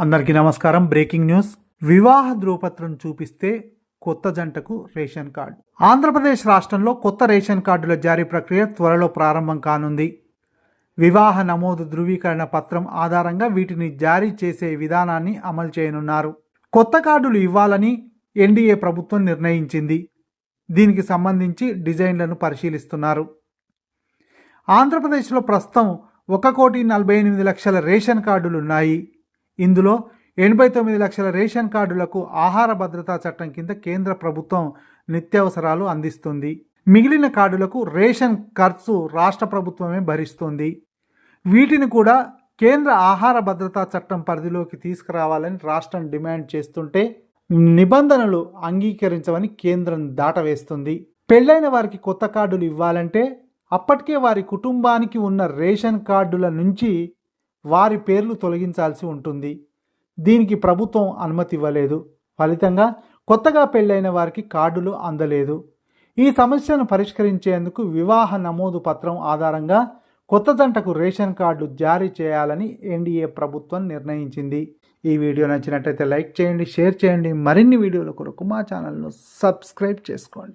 అందరికీ నమస్కారం. Breaking news. వివాహ ధృవపత్రం చూపిస్తే కొత్త జంటకు రేషన్ కార్డు. ఆంధ్రప్రదేశ్ రాష్ట్రంలో కొత్త రేషన్ కార్డుల జారీ ప్రక్రియ త్వరలో ప్రారంభం కానుంది. వివాహ నమోదు ధృవీకరణ పత్రం ఆధారంగా వీటిని జారీ చేసే విధానాన్ని అమలు చేయనున్నారు. కొత్త కార్డులు ఇవ్వాలని ఎన్డీఏ ప్రభుత్వం నిర్ణయించింది. దీనికి సంబంధించి డిజైన్లను పరిశీలిస్తున్నారు. ఆంధ్రప్రదేశ్లో ప్రస్తుతం ఒక కోటి నలభై ఎనిమిది లక్షల రేషన్ కార్డులు ఉన్నాయి ఇందులో ఎనభై తొమ్మిది లక్షల రేషన్ కార్డులకు ఆహార భద్రతా చట్టం కింద కేంద్ర ప్రభుత్వం నిత్యావసరాలు అందిస్తుంది. మిగిలిన కార్డులకు రేషన్ ఖర్చు రాష్ట్ర ప్రభుత్వమే భరిస్తుంది. వీటిని కూడా కేంద్ర ఆహార భద్రతా చట్టం పరిధిలోకి తీసుకురావాలని రాష్ట్రం డిమాండ్ చేస్తుంటే నిబంధనలు అంగీకరించవని కేంద్రం దాటవేస్తుంది. పెళ్ళైన వారికి కొత్త కార్డులు ఇవ్వాలంటే అప్పటికే వారి కుటుంబానికి ఉన్న రేషన్ కార్డుల నుంచి వారి పేర్లు తొలగించాల్సి ఉంటుంది. దీనికి ప్రభుత్వం అనుమతి ఇవ్వలేదు. ఫలితంగా కొత్తగా పెళ్ళైన వారికి కార్డులు అందలేదు. ఈ సమస్యను పరిష్కరించేందుకు వివాహ నమోదు పత్రం ఆధారంగా కొత్త జంటకు రేషన్ కార్డు జారీ చేయాలని ఎన్డీఏ ప్రభుత్వం నిర్ణయించింది. ఈ వీడియో నచ్చినట్లయితే లైక్ చేయండి షేర్ చేయండి. మరిన్ని వీడియోల కొరకు మా ఛానల్ను సబ్స్క్రైబ్ చేసుకోండి.